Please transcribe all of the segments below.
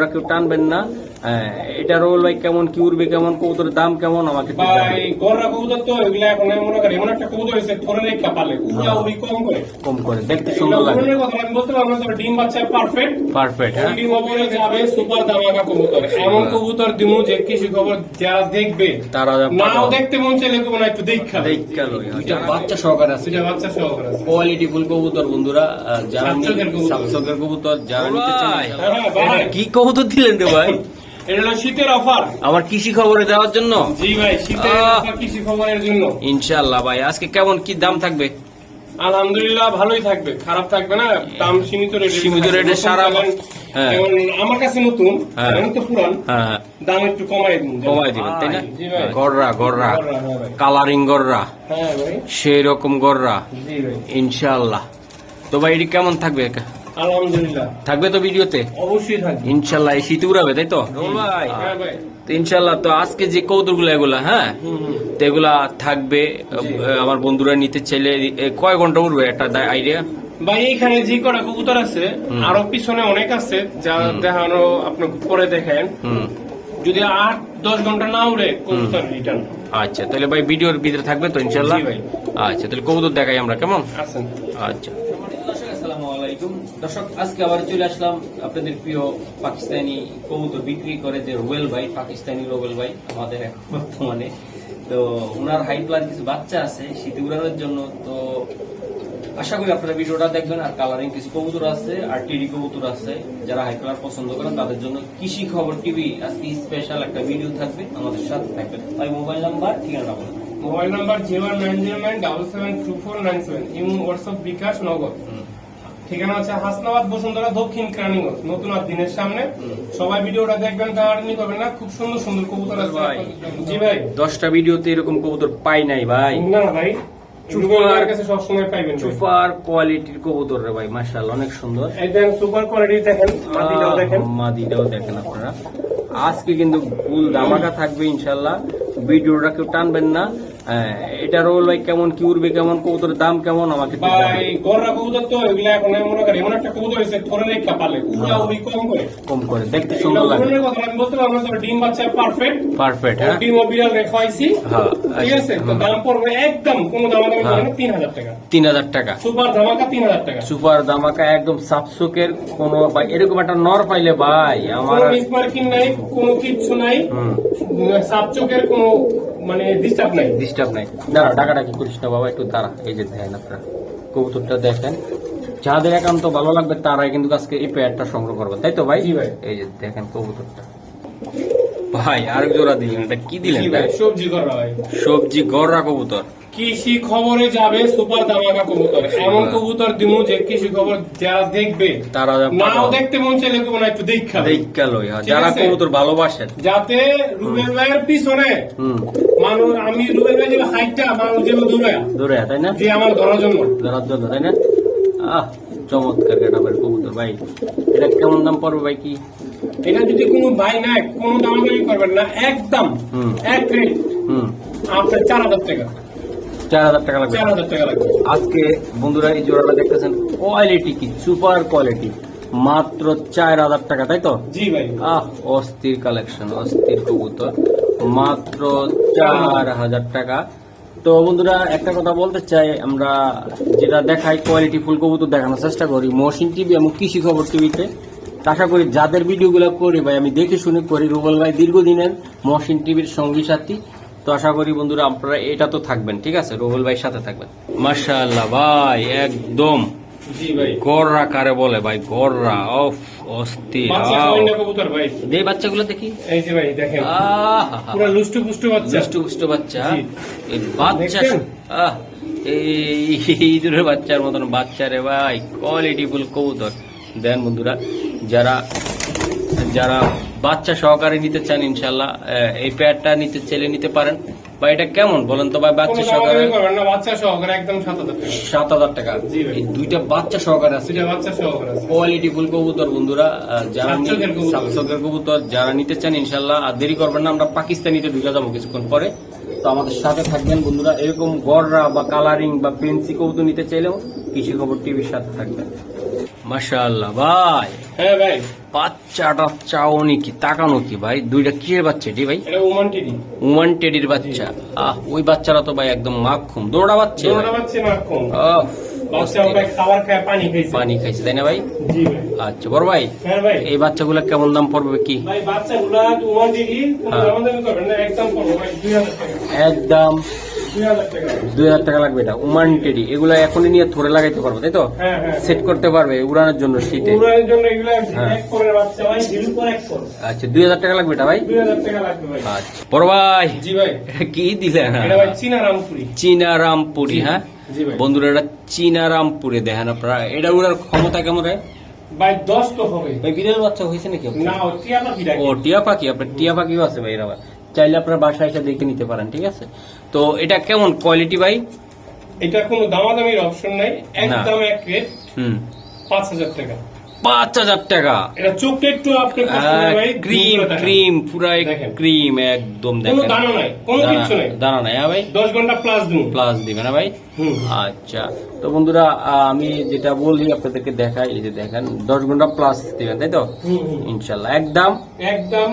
ভিডিওটা কেউ টানবেন না হ্যাঁ, এটা রোল ভাই কেমন কি উড়বে কেমন কবুতরের দাম কেমন আমাকে ভাই গররা কবুতর তো এগুলা এখন আমি মনে করি এমন একটা কবুতর হয়েছে থরে রেখা পালে উড়া উড়ি কম করে। কম করে দেখতে সুন্দর লাগে। কথা আমি বলতে পারব না ডিম বাচ্চা পারফেক্ট পারফেক্ট হ্যাঁ। ডিম অপরে যাবে সুপার দামাকা কবুতর। এমন কবুতর দিমু যে কৃষি খবর যারা দেখবে। তারা নাও দেখতে মন চাইলে কেউ না একটু দেখা দেখা লই দুইটা বাচ্চা সহকারে আছে। দুইটা বাচ্চা সহকারে আছে। কোয়ালিটি ফুল কবুতর বন্ধুরা যারা সাতশোকের কবুতর। যারা নিতে চান হ্যাঁ। কি কবুতর দিলেন রে ভাই? এটা হলো শীতের অফার। আমার কৃষি খবরে দেওয়ার জন্য? জি ভাই শীতের আহ। কৃষি খবরের জন্য। ইনশাআল্লাহ ভাই আজকে কেমন কি দাম থাকবে? আলহামদুলিল্লাহ ভালোই থাকবে। খারাপ থাকবে না দাম সীমিত রেটে সীমিত রেটে সারা হ্যাঁ। আমার কাছে নতুন হ্যাঁ। তো পুরান। হ্যাঁ দাম একটু কমাই দিন। কমাই দিবেন তাই না। গররা গররা। কালারিং গররা সেই রকম গররা ইনশাআল্লাহ। তো ভাই এটি কেমন থাকবে? আলহামদুলিল্লাহ। থাকবে তো ভিডিওতে? অবশ্যই থাকবে। ইনশাআল্লাহ এই শীতে উড়াবে তাই তো? ভাই। হ্যাঁ তো ইনশাআল্লাহ তো আজকে যে কৌতুকগুলো এগুলা হ্যাঁ। তো এগুলা থাকবে। আমার বন্ধুরা নিতে চাইলে কয় ঘণ্টা উঠবে একটা আইডিয়া ভাই এইখানে যে কটা কবুতর আছে। আরও পিছনে অনেক আছে যা দেখানো আপনি পরে দেখেন। হুম। যদি আট দশ ঘণ্টা না উড়ে কবুতর রিটার্ন আচ্ছা তাহলে ভাই ভিডিওর ভিতরে থাকবে তো ইনশাল্লাহ? ভাই। আচ্ছা তাহলে কবুতর দেখাই আমরা কেমন? আচ্ছা। আসসালামু আলাইকুম। দর্শক আজকে আবার চলে আসলাম আপনাদের প্রিয় পাকিস্তানি কবুতর বিক্রি করে যে রোবেল ভাই পাকিস্তানি রোবেল ভাই আমাদের এখন বর্তমানে। তো ওনার হাই প্লার কিছু বাচ্চা আছে শীতে উড়ানোর জন্য। তো আশা করি আপনারা ভিডিওটা দেখবেন আর কালারিং কিছু কবুতর আছে আর টিডি কবুতর আছে। যারা হাই কালার পছন্দ করেন তাদের জন্য কৃষি খবর টিভি আজকে স্পেশাল একটা ভিডিও থাকবে আমাদের সাথে থাকবেন। ভাই মোবাইল নাম্বার ঠিকানা বলেন। Mobile number zero nine zero nine double seven two four nine seven imo WhatsApp Bikash Nagar. ঠিকানা হচ্ছে হাসনাবাদ বসুন্ধরা দক্ষিণ ক্রানিগঞ্জ। নতুন আর দিনের সামনে। সবাই ভিডিওটা দেখবেন কারণই করবেন না খুব সুন্দর সুন্দর কবুতর আছে। ভাই। জি ভাই। দশটা ভিডিওতে এরকম কবুতর পাই নাই ভাই। না ভাই। সুপার কোয়ালিটির কবুতর রে ভাই মাশাআল্লাহ অনেক সুন্দর। সুপার কোয়ালিটি দেখেন মাটিটাও দেখেন। মাদিটাও দেখেন আপনারা। আজকে কিন্তু ফুল ধামাকা থাকবে ইনশাল্লাহ ভিডিওটা কেউ টানবেন না। এটা রোল ভাই কেমন কি উড়বে কেমন কবুতরের দাম কেমন আমাকে ভাই গররা কবুতর তো এগুলা এখন আমি মনে করি এমন একটা কবুতর হয়েছে থরে রেখা পালে উড়া উড়ি কম করে। কম করে দেখতে সুন্দর লাগে। কথা আমি বলতে পারব না ডিম বাচ্চা পারফেক্ট পারফেক্ট হ্যাঁ। ডিম ও বিড়াল হ্যাঁ ঠিক আছে তো দাম পড়বে একদম কোনো দাম দামি হ্যাঁ। তিন হাজার টাকা। তিন হাজার টাকা। সুপার ধামাকা তিন হাজার টাকা। সুপার ধামাকা একদম সাপসুকের কোন ভাই এরকম একটা নর পাইলে ভাই আমার কোনো মিসমার্কিং নাই কোনো কিচ্ছু নাই। চোখের কোনো মানে ডিস্টার্ব নাই? ডিস্টার্ব নাই। দাঁড়া ডাকাডাকি করিস না বাবা একটু দাঁড়া। এই যে দেখেন আপনারা কবুতরটা দেখেন। যাদের একান্ত ভালো লাগবে তারাই কিন্তু আজকে এই পেয়ারটা সংগ্রহ করবে তাই তো ভাই? এই যে দেখেন কবুতরটা। ভাই আরেক জোড়া দিলেন এটা কি দিলেন ভাই? ভাই, সবজি গড়া হয় সবজি গররা কবুতর। কৃষি খবরে যাবে সুপার ধামাকা কবুতর। এমন কবুতর দিমু যে কৃষি খবর যারা দেখবে তারা নাও দেখতে মন চাইলে কেউ না একটু দেখা দেখা লই হ্যাঁ, যারা কবুতর ভালোবাসেন যাতে রুবেল ভাইয়ের পিছনে মানুষ আমি রুবেল ভাই যে হাইটটা মানুষ যেগুলো দৌড়ায় দূরে তাই না? যে আমার ধরার জন্য। ধরার জন্য তাই না? আহ চমৎকার ভাই কবুতর ভাই। এটা কেমন দাম পড়বে ভাই কি? এটা যদি কোনো ভাই নাই কোনো দামাদামি করবেন না একদম এক রেট হুম। আপনার চার হাজার টাকা। চার হাজার টাকা লাগবে। চার হাজার টাকা লাগবে। আজকে বন্ধুরা এই জোড়াটা দেখতেছেন কোয়ালিটি কি সুপার কোয়ালিটি মাত্র চার হাজার টাকা তাই তো? জি ভাই। আহ অস্থির কালেকশন অস্থির কবুতর মাত্র চার হাজার টাকা। তো বন্ধুরা একটা কথা বলতে চাই আমরা যেটা দেখাই কোয়ালিটি ফুল কবুতর দেখানোর চেষ্টা করি মহসিন টিভি এবং কৃষি খবর টিভিতে। আশা করি যাদের ভিডিওগুলো করি ভাই আমি দেখে শুনে করি। রুবল ভাই দীর্ঘদিনের মহসিন টিভির সঙ্গী সাথী। তো আশা করি বন্ধুরা আপনারা এটা তো থাকবেন ঠিক আছে? রুবল ভাইয়ের সাথে থাকবেন। মাশাআল্লাহ ভাই একদম। গররা কারে বলে ভাই গররা। অফ অস্থির এই বাচ্চাগুলো দেখি। এই যে ভাই দেখেন। পুরো লুষ্টু পুষ্টু বাচ্চা। পুষ্ট বাচ্চা। এই বাচ্চা আহ এই ইঁদুরের বাচ্চার মতন বাচ্চা রে ভাই। কোয়ালিটি ফুল কবুতর। দেন বন্ধুরা যারা যারা বাচ্চা সহকারে নিতে চান ইনশাল্লাহ এই প্যাডটা নিতে চাইলে নিতে পারেন। বা এটা কেমন বলেন তো ভাই বাচ্চা সহকারে? বাচ্চা সহকারে একদম সাত হাজার টাকা। এই দুইটা বাচ্চা সহকারে আছে। কোয়ালিটি ফুল কবুতর বন্ধুরা যারা সাতশোকের কবুতর। যারা নিতে চান ইনশাল্লাহ আর দেরি করবেন না আমরা পাকিস্তানিতে ঢুকে যাব কিছুক্ষণ পরে। তো আমাদের সাথে থাকবেন বন্ধুরা এরকম গড়রা বা কালারিং বা পেন্সি কবুতর নিতে চাইলেও কৃষি খবর টিভির সাথে থাকবেন। মাশাআল্লাহ ভাই। হ্যাঁ ভাই। বাচ্চাটা চাওনি কি তাকানো কি ভাই? দুইটা কিসের বাচ্চা এটি ভাই? উমান টেডির বাচ্চা। আহ ওই বাচ্চারা তো ভাই একদম মাখুম। দৌড়া বাচ্চা পানি খাইছে। তাই না ভাই? আচ্ছা বড় ভাই হ্যাঁ এই বাচ্চাগুলো কেমন দাম পড়বে কি? হ্যাঁ। একদম দুই হাজার টাকা লাগবে। এটা। উমান টেডি এগুলো এখনই নিয়ে থরে লাগাইতে পারবে তাই তো? হ্যাঁ হ্যাঁ। সেট করতে পারবে উড়ানোর জন্য শীতে। হ্যাঁ। আচ্ছা দুই হাজার টাকা লাগবে এটা ভাই? আচ্ছা বড় ভাই। কি দিলেন? চীনা রামপুরি চীনারামপুরি। হ্যাঁ? বন্ধুরা এটা চীনারামপুরে দেখেন আপনারা। এটা উড়ার ক্ষমতা কেমন রে? ভাই দশ তো হবে ভাই বিড়াল বাচ্চা হয়েছে নাকি না ও টিয়া পাখি ও টিয়া পাখি আপনার টিয়া পাখিও আছে ভাই এরা। চাইলে আপনার বাসায় এসে দেখে নিতে পারেন ঠিক আছে? তো এটা কেমন কোয়ালিটি ভাই? এটা কোনো দামাদামির অপশন নাই একদম এক রেট হুম। পাঁচ হাজার টাকা। পাঁচ হাজার টাকা। এটা চোখটা একটু আপনি ক্রিম। ক্রিম দেখেন। ক্রিম একদম দেখেন। দানা নাই কোনো কিছু নাই। দানা নাই হ্যাঁ ভাই? দশ ঘণ্টা প্লাস দিন। প্লাস দিবে না ভাই? আচ্ছা। তো বন্ধুরা আমি যেটা বলি আপনাদেরকে দেখাই এই যে দেখেন দশ ঘণ্টা প্লাস দিবেন তাই তো। ইনশাল্লাহ একদম? একদম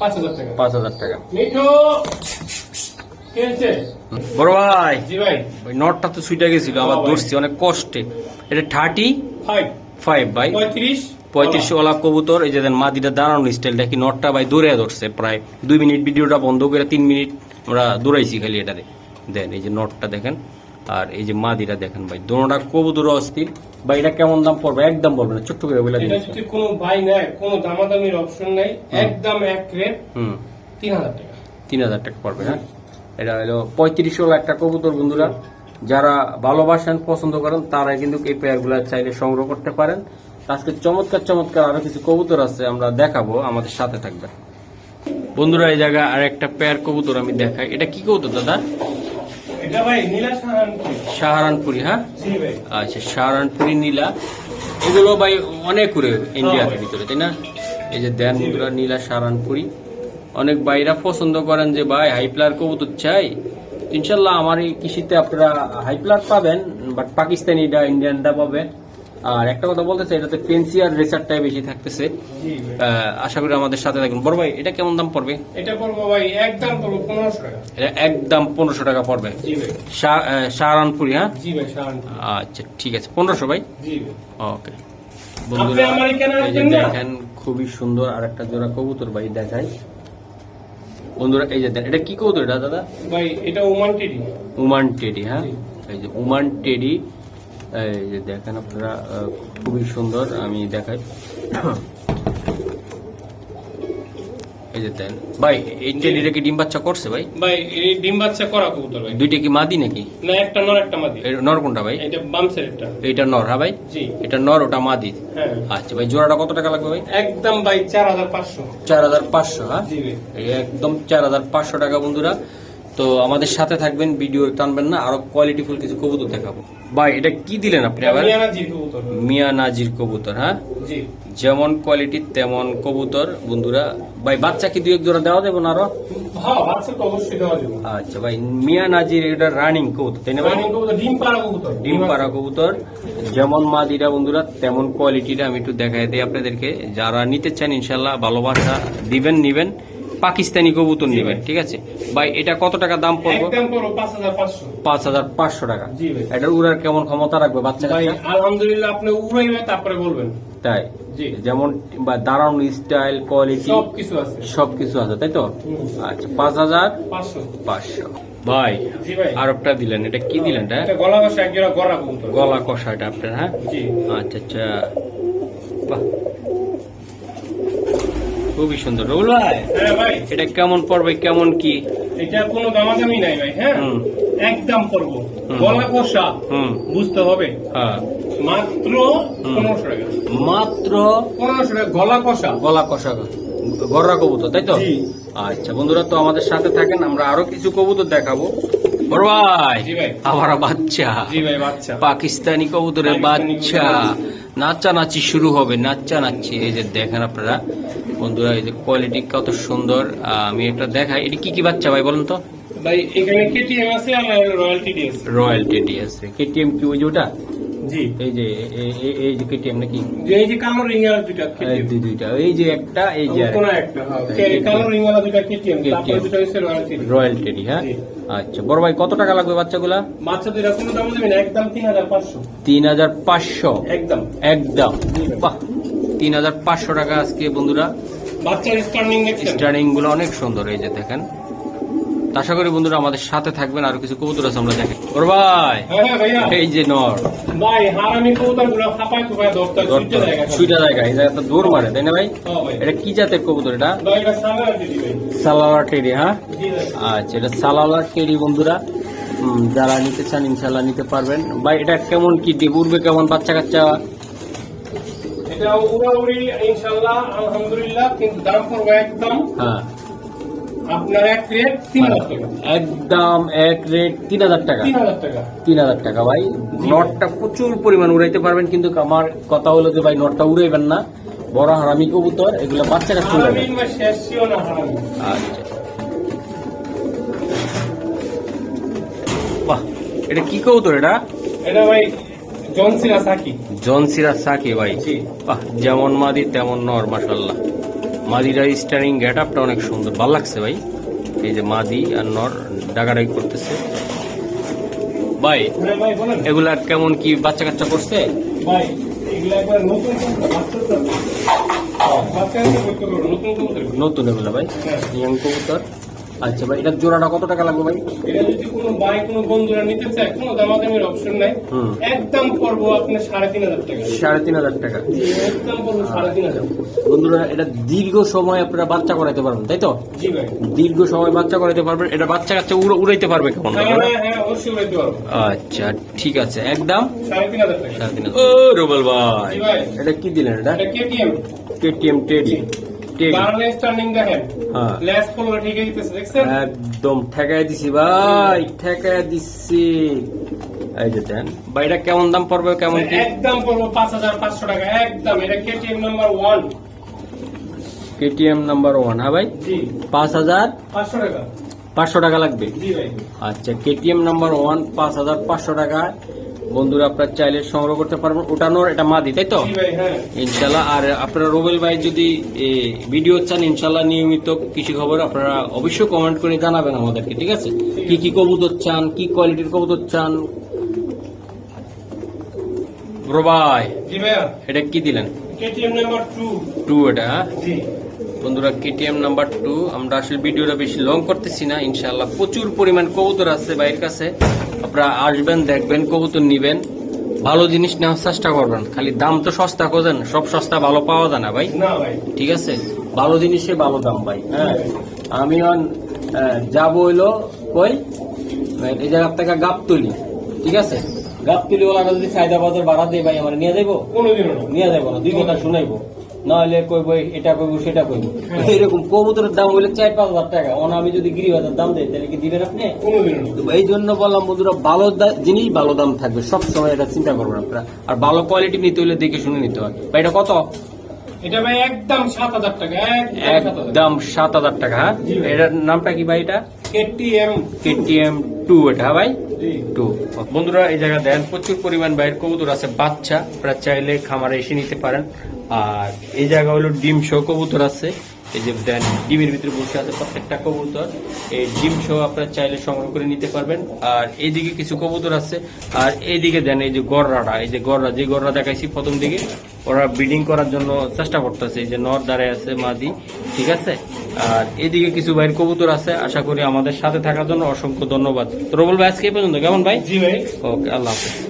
পাঁচ হাজার টাকা। পাঁচ হাজার টাকা। মিঠু বড় ভাই। জি ভাই। ওই নটটা তো ছুটে গেছিল আবার ধরছি অনেক কষ্টে। এটা থার্টি ফাইভ। ফাইভ ভাই। পঁয়ত্রিশ। পঁয়ত্রিশ ওলা কবুতর এই যে মাদিটা দাঁড়ানো স্টাইলটা কি নটটা ভাই দৌড়ে ধরছে। প্রায় দুই মিনিট ভিডিওটা বন্ধ করে তিন মিনিট আমরা দৌড়াইছি খালি এটাতে। দেন এই যে নটটা দেখেন। আর এই যে মাদিটা দেখেন ভাই দোনোটা কবুতর অস্থির। ভাই এটা কেমন দাম পড়বে? একদম বলবেন না ছোট্ট করে বলে দিন যদি কোনো ভাই নেয় কোনো দামাদামির অপশন নাই একদম এক রেট হুম। তিন হাজার টাকা। তিন হাজার টাকা পড়বে হ্যাঁ? এটা হলো পঁয়ত্রিশ ওলা একটা কবুতর বন্ধুরা। যারা ভালোবাসেন পছন্দ করেন তারা কিন্তু এই পেয়ারগুলো চাইলে সংগ্রহ করতে পারেন। আজকে চমৎকার চমৎকার আরও কিছু কবুতর আছে আমরা দেখাবো আমাদের সাথে থাকবে বন্ধুরা এই জায়গায় আর একটা পেয়ার কবুতর আমি দেখাই। এটা কি কবুতর দাদা? সাহারানপুর। হ্যাঁ? আচ্ছা সাহারানপুরি নীলা। এগুলো ভাই অনেক উড়ে ইন্ডিয়ার ভিতরে তাই না? এই যে দেন মুদ্রা নীলা সাহারানপুরি। অনেক ভাইরা পছন্দ করেন যে ভাই হাইপ্লার কবুতর চাই। ইনশাল্লাহ আমার এই কৃষিতে আপনারা হাইপ্লার পাবেন বাট পাকিস্তানিটা ইন্ডিয়ানটা পাবেন। আর একটা কথা বলতেছে এটাতে ফেন্সি আর রেসারটাই বেশি থাকতেছে। আশা করি আমাদের সাথে থাকবেন। বড় ভাই এটা কেমন দাম পড়বে? এটা পড়ব ভাই একদম পড়ব পনেরোশো টাকা। এটা একদম পনেরোশো টাকা পড়বে। জি ভাই। শা- সাহারানপুরি হ্যাঁ? জি ভাই সাহারানপুর। আচ্ছা ঠিক আছে। পনেরোশো ভাই? ওকে। না? দেখেন খুবই সুন্দর আর একটা জোড়া কবুতর ভাই দেখাই। বন্ধুরা এই যে দেখেন এটা কি কবুতর এটা দাদা? ভাই এটা ওমান টেডি। উমান টেডি হ্যাঁ? এই যে উমান টেডি দেখেন আপনারা খুবই সুন্দর আমি দেখাই। এই যে দেন। ভাই এই টেডিটা কি ডিম বাচ্চা করছে ভাই? ভাই এই ডিম বাচ্চা করা কবুতর ভাই। দুইটা কি মাদি নাকি? না একটা নর একটা মাদি। নর কোনটা ভাই? এটা বাম সাইডটা। এইটা নর হ্যাঁ ভাই? জি। এটা নর ওটা মাদি। হ্যাঁ। আচ্ছা ভাই জোড়াটা কত টাকা লাগবে ভাই? একদম ভাই চার হাজার পাঁচশো। চার হাজার পাঁচশো হ্যাঁ? জি ভাই। একদম চার হাজার পাঁচশো টাকা বন্ধুরা। তো আমাদের সাথে থাকবেন ভিডিও টানবেন না আরও কোয়ালিটিফুল কিছু কবুতর দেখাবো। ভাই এটা কি দিলেন আপনি আবার? মিয়া নাজির কবুতর। হ্যাঁ? যেমন কোয়ালিটি তেমন কবুতর বন্ধুরা। ভাই বাচ্চা কি দুই এক জোড়া দেওয়া যাবে না আরও? হ্যাঁ আচ্ছা ভাই মিয়া নাজির এটা রানিং কবুতর তাই না ভাই? রানিং কবুতর ডিম পাড়া কবুতর। ডিম পাড়া কবুতর। যেমন মাদিরা বন্ধুরা তেমন কোয়ালিটিটা আমি একটু দেখাই দিই আপনাদেরকে। যারা নিতে চান ইনশাল্লাহ ভালোবাসা দিবেন নিবেন। পাকিস্তানি কবুতর নেবেন ঠিক আছে? ভাই এটা কত টাকা দাম পড়বে? পাঁচ হাজার পাঁচশো। টাকা। এটা উড়ার কেমন ক্ষমতা রাখবে বাচ্চা আলহামদুলিল্লাহ আপনি উড়াইবে তারপরে বলবেন। তাই? যেমন বা দাঁড়ানো স্টাইল কোয়ালিটি সব কিছু আছে। সবকিছু আছে তাই তো? আচ্ছা পাঁচ হাজার পাঁচশো। ভাই জি ভাই। আর একটা দিলেন এটা কি দিলেন গলা কবুতর। গলা কষা এটা আপনার হ্যাঁ? আচ্ছা আচ্ছা বাহ খুবই সুন্দর। রুল ভাই হ্যাঁ ভাই। এটা কেমন পড়বে কেমন কি? এটা কোনো দামাদামি নাই ভাই হ্যাঁ? একদম হুম। গলা কষা বুঝতে হবে। হ্যাঁ। মাত্র পনেরোশো টাকা। মাত্র পনেরোশো টাকা গলা কষা। গলা কষা গররা কবুতর তাই তো? আচ্ছা বন্ধুরা তো আমাদের সাথে থাকেন আমরা আরও কিছু কবুতর দেখাবো। বড় ভাই আমার বাচ্চা। পাকিস্তানি কবুতরের বাচ্চা। নাচা নাচি শুরু হবে নাচা নাচি এই যে দেখেন আপনারা বন্ধুরা এই যে কোয়ালিটি কত সুন্দর। আমি এটা দেখাই। এটা কি কি বাচ্চা ভাই বলুন তো? ভাই এখানে কেটিএম আছে আর রয়্যালটি আছে রয়্যাল আছে কেটিএম কি ওই যে ওটা? জি। এই যে এই যে কেটিএম নাকি এই যে কালো রিং এর দুইটা কেটিএম দুই দুইটা এই যে একটা এই যে কোন একটা। হ্যাঁ। কালো রিং এর দুইটা কেটিএম তারপর হচ্ছে রয়্যাল টেডি হ্যাঁ? আচ্ছা বড় ভাই কত টাকা লাগবে বাচ্চাগুলা? বাচ্চা দুইটা কোনো দাম দেবেন একদম তিন হাজার পাঁচশো। তিন হাজার পাঁচশো? একদম। একদম। বাহ! তিন হাজার পাঁচশো টাকা আজকে বন্ধুরা। বাচ্চার স্টার্নিং স্টার্নিংগুলো অনেক সুন্দর এই যে দেখেন। আশা করি বন্ধুরা আমাদের সাথে থাকবেন আর কিছু কবুতর আছে আমরা দেখি। ওর ভাই হ্যাঁ হ্যাঁ এই যে নর। সুইটে জায়গা এই জায়গাটা দৌড় মারে তাই না ভাই? এটা কি জাতের কবুতর এটা? সালালা টেডি হ্যাঁ? আচ্ছা এটা সালালা টেডি বন্ধুরা। যারা নিতে চান ইনশাল্লাহ নিতে পারবেন। ভাই এটা কেমন কি দিয়ে উড়বে কেমন বাচ্চা কাচ্চা? এটা উড়াউড়ি ইনশাল্লাহ আলহামদুলিল্লাহ কিন্তু দাম পড়বে একদম হ্যাঁ। আপনার এক রেট তিন হাজার টাকা। একদম এক রেট তিন হাজার টাকা। তিন হাজার টাকা। তিন হাজার টাকা ভাই। নটটা প্রচুর পরিমাণ উড়াইতে পারবেন কিন্তু আমার কথা হলো যে ভাই নটটা উড়াইবেন না। বড় হারামি কবুতর এগুলো বাচ্চা কাচ্চা হারামি উড়াবেন বা শেষ ছিল না হারামি। আচ্ছা। বাহ এটা কি কবুতর এটা? এটা ভাই জনসিরা সাকি। জনসিরা সাকি ভাই। বাহ যেমন মাদি তেমন নর মাসাল্লাহ মাদিরা স্টারিং গেট আপটা অনেক সুন্দর। ভালো লাগছে ভাই। এই যে মাদি আর নর ডাগাডাগি করতেছে। ভাই এগুলা কেমন কি বাচ্চা কাচ্চা করছে। নতুন এগুলা ভাই। হ্যাঁ। ইয়াং কবুতর। আচ্ছা ভাই এটা জোড়াটা কত টাকা লাগবে ভাই? এটা যদি কোনো ভাই কোনো বন্ধুরা নিতে চায় কোনো দামাদামির অপশন নাই। একদম পড়ব আপনার সাড়ে তিন হাজার টাকা। সাড়ে তিন হাজার টাকা। একদম পড়ব সাড়ে তিন হাজার। বন্ধুরা এটা দীর্ঘ সময় আপনারা বাচ্চা করাইতে পারবেন তাই তো? জি ভাই। দীর্ঘ সময় বাচ্চা করাইতে পারবেন এটা বাচ্চা কাচ্চা উড়- উড়াইতে পারবে কেমন হ্যাঁ হ্যাঁ হ্যাঁ আচ্ছা ঠিক আছে একদম সাড়ে তিন হাজার টাকা। সাড়ে তিন হাজার। ও রুবেল ভাই এটা কি দিলেন এটা? এটা কেটিএম কেটিএম টেডি দেখেন। হ্যাঁ। লেস ফলো ঠিকই দিতেছে দেখছেন? একদম ঠেকায় দিছি ভাই ঠেকায় দিচ্ছি এই যে দেন ভাই কেমন দাম পড়বে কেমন কি? একদম পড়ব টাকা একদম। এটা KTM number one KTM number one হ্যাঁ ভাই? জি। পাঁচ হাজার পাঁচশো টাকা। পাঁচশো টাকা লাগবে? জি ভাই। আচ্ছা কেটিএম নাম্বার ওয়ান পাঁচ হাজার পাঁচশো টাকা। বন্ধুরা আপনার চাইলে সংগ্রহ করতে পারবেন ওটানোর এটা মাদি তাই তো? হ্যাঁ। ইনশাল্লাহ আর আপনারা রুবেল ভাই যদি ভিডিও চান ইনশাল্লাহ নিয়মিত কৃষি খবর আপনারা অবশ্যই কমেন্ট করে জানাবেন আমাদেরকে ঠিক আছে? কি কি কবুতর চান কি কোয়ালিটির কবুতর চান? এটা কি দিলেন? কেটিএম নাম্বার টু টু এটা হ্যাঁ? বন্ধুরা কেটিএম নাম্বার টু আমরা আসলে ভিডিওটা বেশি লং করতেছি না ইনশাল্লাহ প্রচুর পরিমাণ কবুতর আছে বাইরের কাছে। আপনারা আসবেন দেখবেন কবুতর নিবেন ভালো জিনিস নেওয়ার চেষ্টা করবেন। খালি দাম তো সস্তা খোঁজেন সব সস্তা ভালো পাওয়া যায় না ভাই। না ভাই। ঠিক আছে? ভালো জিনিসে ভালো দাম ভাই হ্যাঁ? আমি যাব হইল কই? এই জায়গার থেকে গাপ তুলি ঠিক আছে? গাপ তুলি ওলা যদি চাহিদা বাজার বাড়া দিয়ে ভাই আমার নিয়ে যাব কোনোদিনও না। নিয়ে যাব না দুই কথা শুনাইবো। নাহলে কইব এটা কইব সেটা কইব। এরকম কবুতরের দাম হইলে চার পাঁচ হাজার টাকা। অন আমি যদি গিরি হাজার দাম দেই তাহলে কি দিবেন আপনি? এই জন্য বললাম বন্ধুরা ভালো জিনিস ভালো দাম থাকবে। সব সময় এটা চিন্তা করবেন আপনারা। আর ভালো কোয়ালিটি নিতে হলে দেখে শুনে নিতে হয় ভাই এটা কত? এটা ভাই একদম সাত হাজার টাকা একদম একদম সাত হাজার টাকা হ্যাঁ? এটার নামটা কি ভাই এটা? কেটিএম। কেটিএম টু এটা হ্যাঁ ভাই? টু। বন্ধুরা এই জায়গা দেন প্রচুর পরিমাণ বাইরের কবুতর আছে বাচ্চা। আপনারা চাইলে খামারে এসে নিতে পারেন। আর এই জায়গা হলো ডিম শো কবুতর আছে। এই যে দেন ডিমের ভিতরে বসে আছে প্রত্যেকটা কবুতর। এই ডিম শো আপনারা চাইলে সংগ্রহ করে নিতে পারবেন। আর এইদিকে কিছু কবুতর আছে। আর এইদিকে দেন এই যে গররাটা এই যে গররা যে গররা দেখাইছি প্রথম দিকে ওরা ব্রিডিং করার জন্য চেষ্টা করতেছে। এই যে নর দাঁড়ায় আছে মাদি ঠিক আছে? আর এদিকে কিছু ভাইয়ের কবুতর আছে। আশা করি আমাদের সাথে থাকার জন্য অসংখ্য ধন্যবাদ। তো রবুল ভাই আজকে পর্যন্ত। কেমন ভাই? জি ভাই। ওকে আল্লাহ হাফেজ।